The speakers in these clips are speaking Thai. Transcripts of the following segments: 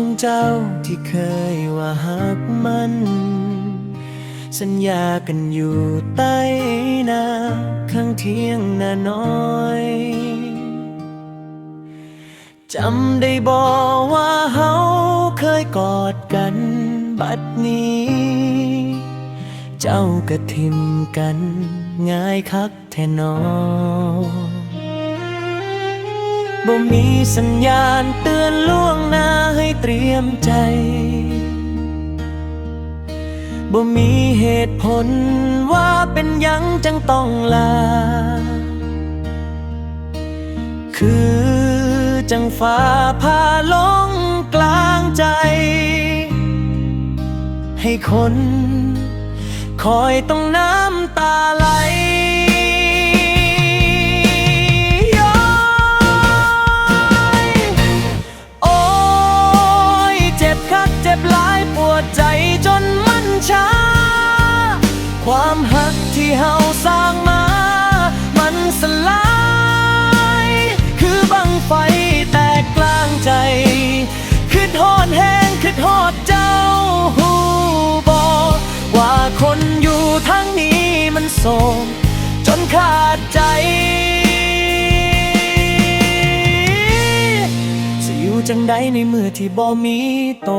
ของเจ้าที่เคยว่าหักมัน สัญญากันอยู่ใต้นาข้างเที่ยงนาน้อยจำได้บอกว่าเฮาเคยกอดกันบัดนี้ เจ้ากระทิมกันง่ายคักแท่นอ บ่มีสัญญาณเตือนล่วงหน้าให้เตรียมใจบ่มีเหตุผลว่าเป็นยังจังต้องลา คือจังฟ้าพาลงกลางใจ ให้คน คอยต้องน้ำตาไหล คนแห้งคือทอดเจ้าหูบอกว่าคนอยู่ทางนี้มันโศมจนขาดใจ สิอยู่จังใดในเมื่อที่บ่มีโต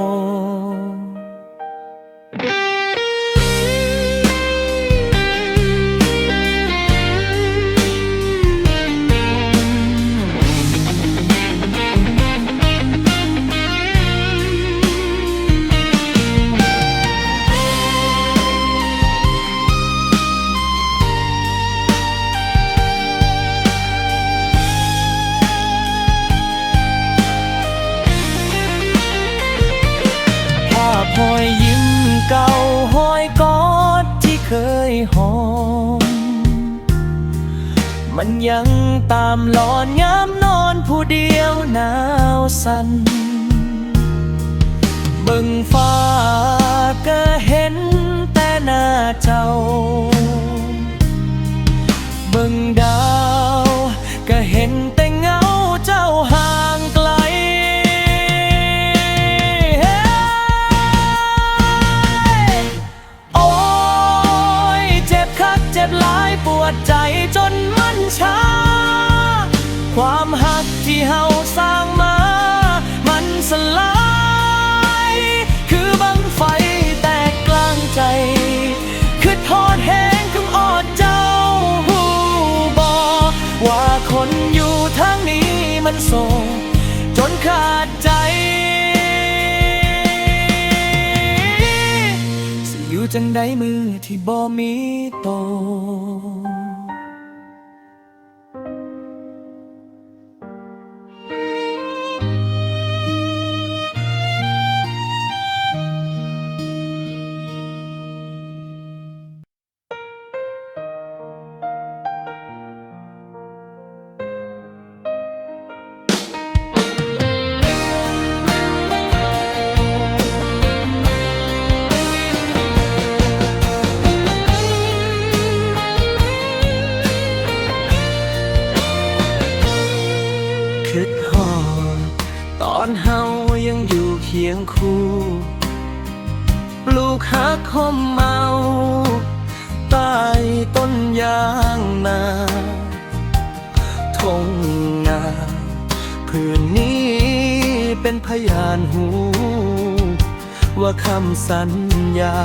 มันยังตามหลอนย้ำนอนผู้เดียวหนาวสัน่นเบิ่งฟ้าก็เห็นแต่หน้าเจ้า เบิ่ง ที่เฮาสร้างมา มันสลาย คือบังไฟแตกกลางใจ คือทอดแหงคำออดเจ้าหูบอว่าคนอยู่ทางนี้มันโศกจนขาดใจสิอยู่จังใดมือที่บ่มีโต ตอนเฮายังอยู่เคียงคู่ปลูกหักหอมเมาใต้ต้นยางนาทงนาพื้นนี้เป็นพยานหู ว่าคำสัญญา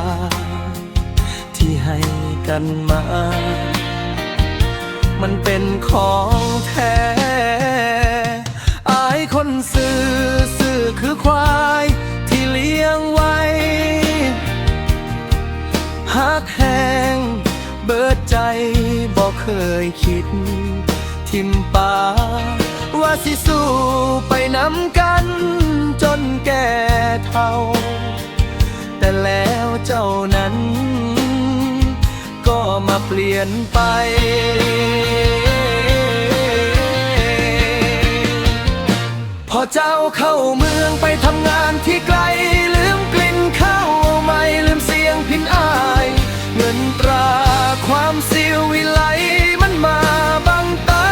ที่ให้กันมา มันเป็นของแท้ คนซื้อซื้อคือควายที่เลี้ยงไว้หักแหงเบิดใจบอกเคยคิด ทิมป่าว่าสิสู้ไปนำกัน จนแก่เท่า แต่แล้วเจ้านั้น ก็มาเปลี่ยนไป เจ้าเข้าเมืองไปทำงานที่ไกล ลืมกลิ่นข้าวไม่ลืมเสียงพินอาย เงินตราความเสียววิไลมันมาบังตา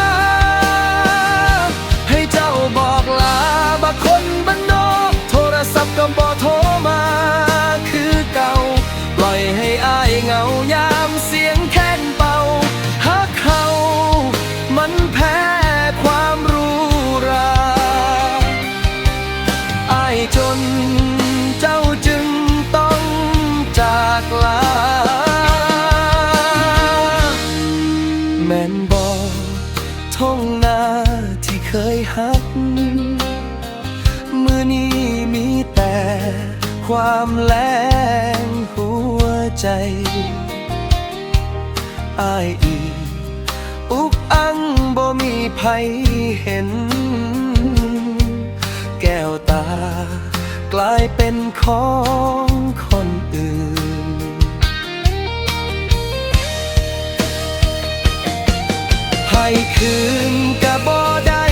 ให้เจ้าบอกลาบาคนบ้านนอกามแรงหัวใจอ้ายอีอุบอั้งบ่มีไผเห็น แก้วตา กลายเป็นของคนอื่นให้คืนกะบ่ได้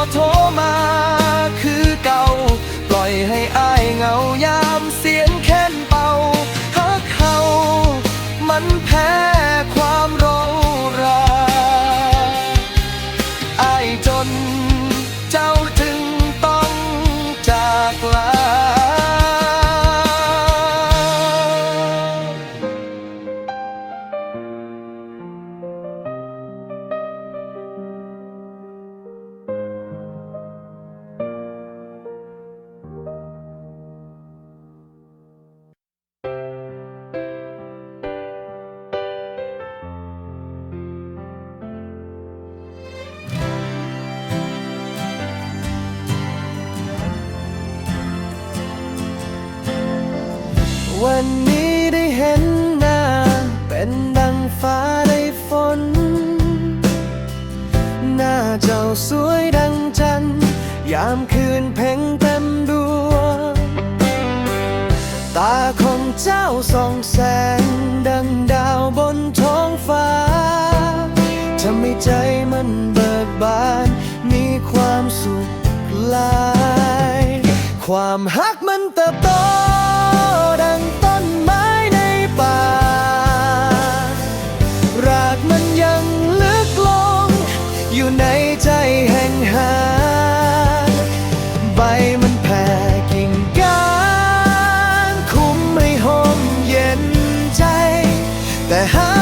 너더만 วันนี้ได้เห็นหน้า เป็นดังฟ้าได้ฝน หน้าเจ้าสวยดังจัน ยามคืนเพ่งเต็มดวง ตาของเจ้าส่องแสง ดังดาวบนท้องฟ้าทำให้ใจมันเบิกบาน มีความสุขลาย ความฮักมันเติบโต that high